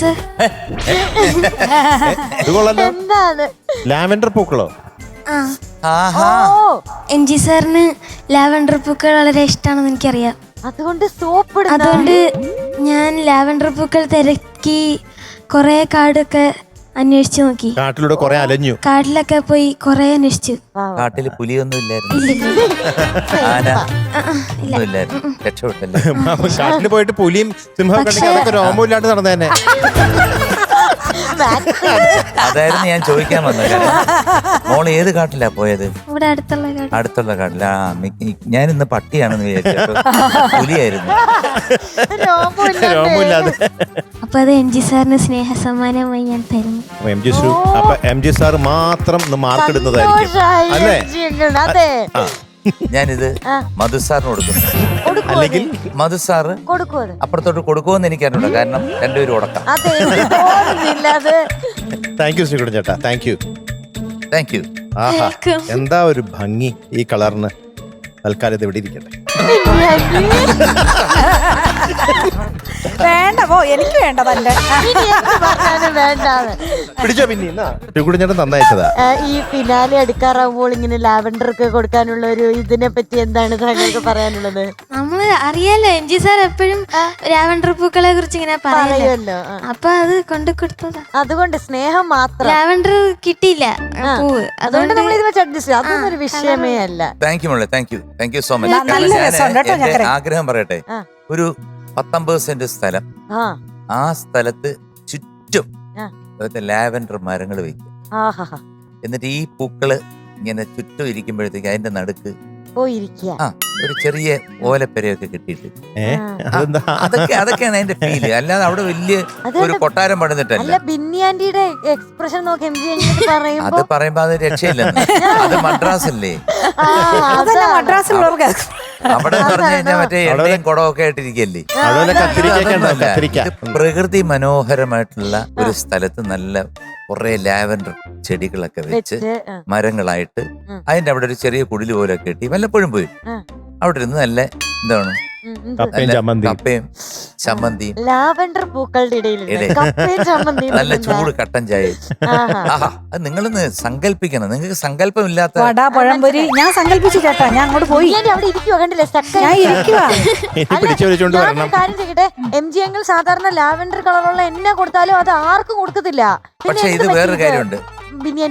Sir. ഇത് കൊള്ളല്ലോ എന്താണ്? ലാവൻഡർ പൂക്കളോ? ആ. ഓ എം ജി സാറിന് ലാവൻഡർ പൂക്കൾ വളരെ ഇഷ്ടമാണെന്ന് എനിക്കറിയാം. അതുകൊണ്ട് സോപ്പ് അതുകൊണ്ട് ഞാൻ ലാവൻഡർ പൂക്കൾ തിരക്കി കുറേ കാടൊക്കെ അന്വേഷിച്ചു നോക്കി. കാട്ടിലൂടെ കുറെ അലഞ്ഞു. കാട്ടിലൊക്കെ പോയി കൊറേ അന്വേഷിച്ചു. കാട്ടിൽ പുലിയൊന്നും ഇല്ലായിരുന്നു. ആന ഒന്നും രക്ഷപ്പെട്ടല്ലേ? കാട്ടിൽ പോയിട്ട് പുലിയും സിംഹം കണ്ടെങ്കിൽ അതൊക്കെ രോമമില്ലാണ്ട് നടന്നതന്നെ. അതായിരുന്നു ഞാൻ ചോദിക്കാൻ വന്നത് മോൾ ഏത് കാട്ടിലാ പോയത്? ഇവിടെ അടുത്തുള്ള കാട് അടുത്തുള്ള കാട്ടിലാ ആ ഞാൻ ഇന്ന് പട്ടിയാണെന്ന് വിചാരിച്ചു പുലിയായിരുന്നു. രോമമില്ലാതെ. അപ്പൊ അത് എം ജി സാറിന് സ്നേഹ സമ്മാനമായി ഞാൻ തരുന്നു. അപ്പൊ എം ജി സു അപ്പൊ എം ജി സാർ മാത്രം മാർക്ക് ഇടുന്നതായിരിക്കും അല്ലേ? അതെ ആ. ഞാനിത് മധുസാറിനോട് കൊടുക്കുന്നു. അല്ലെങ്കിൽ മധു സാറ് അപ്പുറത്തോട്ട് കൊടുക്കുമെന്ന് എനിക്കറിഞ്ഞൂടാ കാരണം രണ്ടുപേരും ഉടക്കാം എനിക്ക് താങ്ക് യു ശ്രീകുടൻ ചേട്ടാ താങ്ക് യു താങ്ക് യു ആഹാ എന്താ ഒരു ഭംഗി ഈ കളറിന് തൽക്കാലം ഇത് ഇവിടെ ഇരിക്കട്ടെ. വേണ്ട പോ എനിക്ക് വേണ്ട തന്റെ പിടിച്ചോ പിന്നെ ശ്രീകുടൻ ചേട്ടൻ തന്നയച്ചതാ ആ, ഈ ഫിനാലെ അടുക്കാറാവുമ്പോൾ ഇങ്ങനെ ലാവൻഡർ ഒക്കെ കൊടുക്കാനുള്ള ഒരു ഇതിനെ പറ്റി എന്താണ് താങ്കൾക്ക് പറയാനുള്ളത്? നമ്മൾ അറിയാലോ എം ജി സാർ എപ്പോഴും ലാവൻഡർ പൂക്കളെ കുറിച്ച് ഇങ്ങനെ പറയല്ലോ. പറയുമല്ലോ അപ്പൊ അത് കൊണ്ട് കൊടുത്തതാ. അതുകൊണ്ട് സ്നേഹം മാത്രം. ലാവൻഡർ കിട്ടിയില്ല. പൂവ്. അതുകൊണ്ട് നമ്മൾ ഇത് വെച്ച് അഡ്ജസ്റ്റ് ചെയ്യാം. അതൊന്നും ഒരു വിഷയമേ അല്ല. താങ്ക് യു മോളെ. Thank you thank you so much. ആഗ്രഹം പറയട്ടെ. ഒരു പത്തൊമ്പത് സെന്റ് സ്ഥലം. ആ. ആ സ്ഥലത്ത് ചുറ്റും ലാവൻഡർ മരങ്ങൾ വെക്കും. ആഹാ എന്നിട്ട് ഈ പൂക്കൾ ഇങ്ങനെ ചുറ്റും ഇരിക്കുമ്പോഴത്തേക്ക് അതിന്റെ നടുക്ക് ഒരു ചെറിയ ഓലപ്പെരയൊക്കെ കിട്ടിയിട്ട്. അതൊക്കെ അതൊക്കെയാണ് അതിന്റെ ഫീൽ. അല്ലാതെ അവിടെ വലിയ ഒരു കൊട്ടാരം പണിതിട്ടല്ല. അല്ല ബിന്നി ആന്റിയുടെ എക്സ്പ്രഷൻ നോക്കി അത് പറയുമ്പോ അത് രക്ഷയില്ലെന്ന്. അത് മദ്രാസ് അല്ലേ ആ, അതന്നെ അതാണ്. മദ്രാസിലുള്ളവർക്ക് അവിടെ പറഞ്ഞു കഴിഞ്ഞാൽ മറ്റേ എണ്ണയും കുടമൊക്കെ ആയിട്ടിരിക്കല്ലേ കത്തിരിക്കൊക്കെ. കത്തിരിക്ക പ്രകൃതി മനോഹരമായിട്ടുള്ള ഒരു സ്ഥലത്ത് നല്ല കുറെ ലാവൻഡർ ചെടികളൊക്കെ വെച്ച് വെച്ച് ആ, മരങ്ങളായിട്ട് ഉം. അതിന്റെ അവിടെ ഒരു ചെറിയ കുടിൽ പോലെ കെട്ടി വല്ലപ്പോഴും പോയി ആ. അവിടെ ഇരുന്ന് നല്ല എന്താണ്. കപ്പയും നല്ല ചമ്മന്തി. കപ്പയും ചമ്മന്തിയും. ലാവൻഡർ പൂക്കളുടെ ഇടയിൽ നല്ല ചൂട് കട്ടൻ ചായ നിങ്ങളിന്ന് സങ്കല്പിക്കണം. നിങ്ങൾക്ക് സങ്കല്പമില്ലാത്ത വട പഴംപൊരി. ഞാൻ സങ്കല്പിച്ചു ചേട്ടാ. ഞാൻ അങ്ങോട്ട് പോയി. അവിടെ ഇരിക്കുവോ കണ്ടില്ലേ? ഞാൻ കാര്യം ചെയ്യട്ടെ എം ജി എങ്കിൽ സാധാരണ ലാവൻഡർ കളറുള്ള എന്നെ കൊടുത്താലും അത് ആർക്കും കൊടുക്കത്തില്ല. പക്ഷേ ഇത് വേറൊരു കാര്യമുണ്ട്.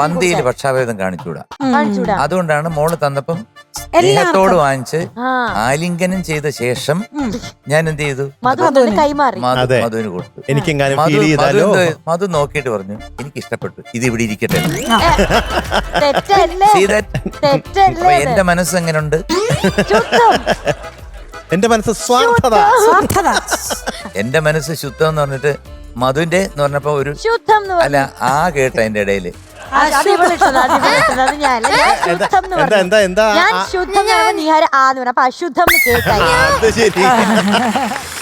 പന്തിയിൽ പക്ഷാഭേദം കാണിച്ചൂടാ. കാണിച്ചൂടാ. അതുകൊണ്ടാണ് മോൾ തന്നപ്പം സ്നേഹത്തോട് വാങ്ങിച്ച് ആലിംഗനം ചെയ്ത ശേഷം ഞാൻ എന്ത് ചെയ്തു? മധുവിന് കൊടുത്തു. എനിക്കെങ്ങാനും മധു നോക്കിയിട്ട് പറഞ്ഞു എനിക്ക് ഇഷ്ടപ്പെട്ടു. ഇത് ഇവിടെ ഇരിക്കട്ടെ. തെറ്റല്ലേ? തെറ്റല്ലേ അപ്പൊ ഇത്? എന്റെ മനസ്സ് എങ്ങനെയുണ്ട് ശുദ്ധം. എന്റെ മനസ്സ് സ്വാർത്ഥത. എന്റെ മനസ്സ് ശുദ്ധം എന്ന് പറഞ്ഞിട്ട് മധുവിന്റെ എന്ന് പറഞ്ഞപ്പോ ഒരു ശുദ്ധം എന്ന് അല്ല ആ കേട്ട അതിന്റെ ഇടയിൽ. ഞാൻ ശുദ്ധം നീഹാര ആന്ന് പറഞ്ഞു. അപ്പൊ അശുദ്ധം കേട്ടായി.